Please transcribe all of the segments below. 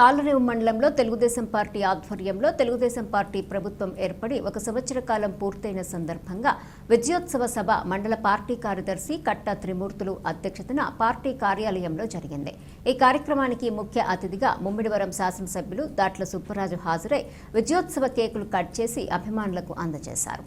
తాళ్ళరేవు మండలంలో తెలుగుదేశం పార్టీ ఆధ్వర్యంలో తెలుగుదేశం పార్టీ ప్రభుత్వం ఏర్పడి ఒక సంవత్సర కాలం పూర్తయిన సందర్భంగా విజయోత్సవ సభ మండల పార్టీ కార్యదర్శి కట్ట త్రిమూర్తులు అధ్యక్షతన పార్టీ కార్యాలయంలో జరిగింది. ఈ కార్యక్రమానికి ముఖ్య అతిథిగా ముమ్మిడివరం శాసనసభ్యులు దాట్ల సుబ్బరాజు హాజరై విజయోత్సవ కేకులు కట్ చేసి అభిమానులకు అందజేశారు.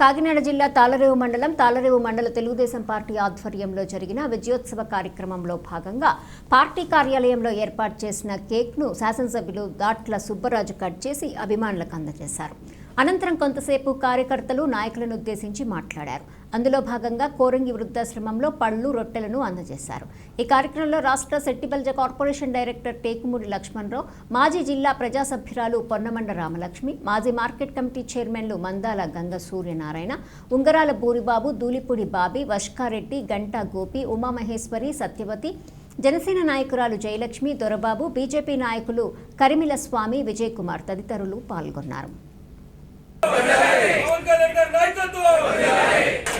కాకినాడ జిల్లా తాళరేవు మండలం తాళరేవు మండల తెలుగుదేశం పార్టీ ఆధ్వర్యంలో జరిగిన విజయోత్సవ కార్యక్రమంలో భాగంగా పార్టీ కార్యాలయంలో ఏర్పాటు చేసిన కేక్ను శాసనసభ్యులు దాట్ల సుబ్బరాజు కట్ చేసి అభిమానులకు అందజేశారు. అనంతరం కొంతసేపు కార్యకర్తలు నాయకులను ఉద్దేశించి మాట్లాడారు. అందులో భాగంగా కోరంగి వృద్ధాశ్రమంలో పళ్ళు రొట్టెలను అందజేశారు. ఈ కార్యక్రమంలో రాష్ట్ర సెట్టిబల్జ కార్పొరేషన్ డైరెక్టర్ టేకుమూడి లక్ష్మణరావు మాజీ జిల్లా ప్రజాసభ్యురాలు పొన్నమండ రామలక్ష్మి మాజీ మార్కెట్ కమిటీ చైర్మన్లు మందాల గంగ సూర్యనారాయణ ఉంగరాల బూరిబాబు దూలిపూడి బాబి వష్కారెడ్డి గంటా గోపి ఉమామహేశ్వరి సత్యవతి జనసేన నాయకురాలు జయలక్ష్మి దొరబాబు బీజేపీ నాయకులు కరిమిల స్వామి విజయ్ కుమార్ తదితరులు పాల్గొన్నారు. పవన్ కళ్యాణ్ గారి నాయకత్వం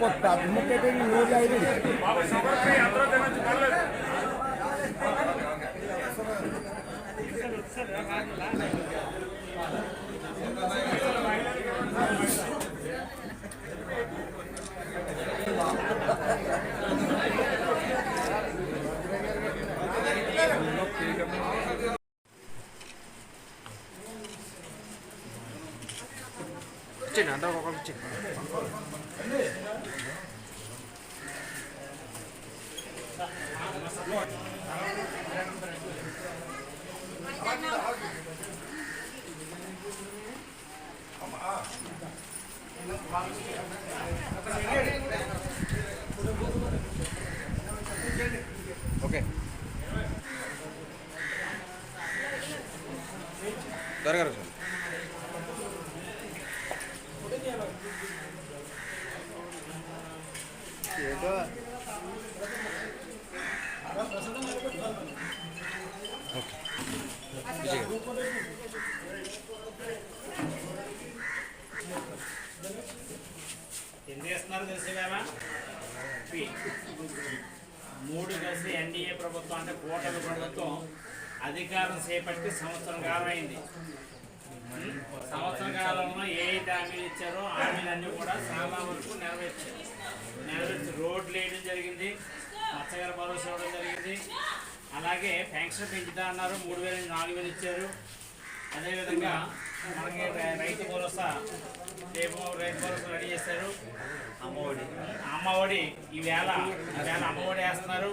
కొత్త ముఖ్యమైన నూరు ఐదు వచ్చింది అంతా ఒకరికి వచ్చింది ఓకే త్వరగా రా సార్ ఓకే విజయ్ ఎంత చేస్తున్నారు తెలుసు కదా మూడు కలిసి ఎన్డీఏ ప్రభుత్వం అంటే కూటమి ప్రభుత్వం అధికారం చేపట్టి సంవత్సరం కాలం అయింది. సంవత్సరం కాలంలో ఏ హామీలు ఇచ్చారో హామీలన్నీ కూడా చాలా వరకు నెరవేర్చారు. నెరవేర్చి రోడ్లు వేయడం జరిగింది మత్స్యకార భరోసా ఇవ్వడం జరిగింది. అలాగే పెన్షన్ పెంచుతా అన్నారు మూడు వేల నుంచి నాలుగు వేలు ఇచ్చారు. అదేవిధంగా మనకి రై- రైతు భరోసా రేపు రైతు భరోసా రెడీ చేశారు. అమ్మఒడి. అమ్మఒడి ఈవేళ ఈవేళ అమ్మఒడి వేస్తున్నారు.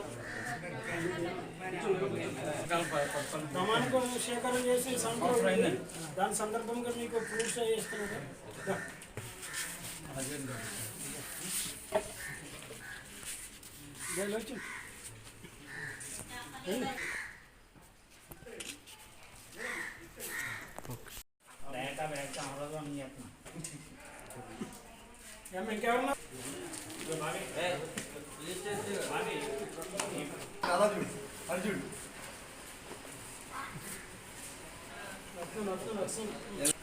ప్రమాణికం స్వీకారం చేసి దాని సందర్భంగా మీకు ప్రూఫ్స్ చేస్తున్నారు వచ్చి ఇంకెవరన్నా అర్జున్ వస్తున్నాను, వస్తున్నాను.